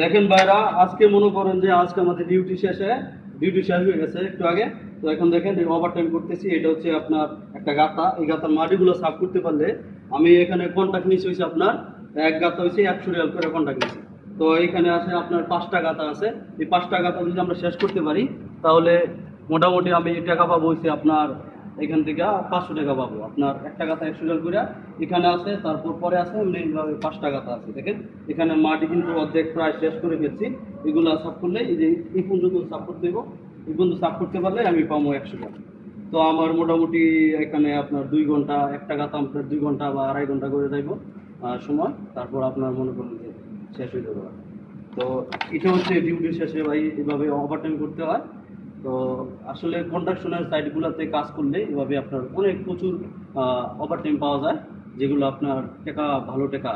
দেখেন ভাইরা, আজকে মনে করেন যে আজকে আমাদের ডিউটি শেষ শেষে ডিউটি শেষ হয়ে গেছে একটু আগে। তো এখন দেখেন ওভার টাইম করতেছি, এটা হচ্ছে আপনার একটা গাতা। এই গাতার মাটিগুলো সাফ করতে পারলে আমি এখানে কন্ট্যাক্ট নিচ্ছি হয়েছে আপনার, এক গাতা হয়েছে একশো রিয়াল করে কন্ট্যাক্ট নিচ্ছি তো এখানে আছে আপনার পাঁচটা গাতা আছে। এই পাঁচটা গাতা যদি আমরা শেষ করতে পারি, তাহলে মোটামুটি আমি টাকা পাবো হচ্ছে আপনার এখান থেকে পাঁচশো টাকা পাবো। আপনার একটা গাতা একশো রিয়াল করে এখানে আছে, তারপর পরে আছে এমনি এইভাবে পাঁচটা গাতা আছে। দেখেন, এখানে মাটি কিন্তু অর্ধেক প্রায় শেষ করে ফেলছি। এগুলো সাফ করলে এই যে, এই পর্যন্ত সাফ করতে দেবো এই পর্যন্ত সাফ করতে পারলে আমি পাবো একশো টাকা। তো আমার মোটামুটি এখানে আপনার দুই ঘণ্টা, একটা গাতা আপনার দুই ঘণ্টা বা আড়াই ঘণ্টা করে যাইব সময়। তারপর আপনার মনে করুন যে শেষ হয়ে যাবে। তো এটা হচ্ছে ডিউটি শেষে ভাই, এভাবে ওভারটাইম করতে হয়। তো আসলে কন্ট্রাকশনের সাইটগুলোতে কাজ করলে এভাবে আপনার অনেক প্রচুর ওভারটাইম পাওয়া যায়, যেগুলো আপনার টাকা, ভালো টাকা।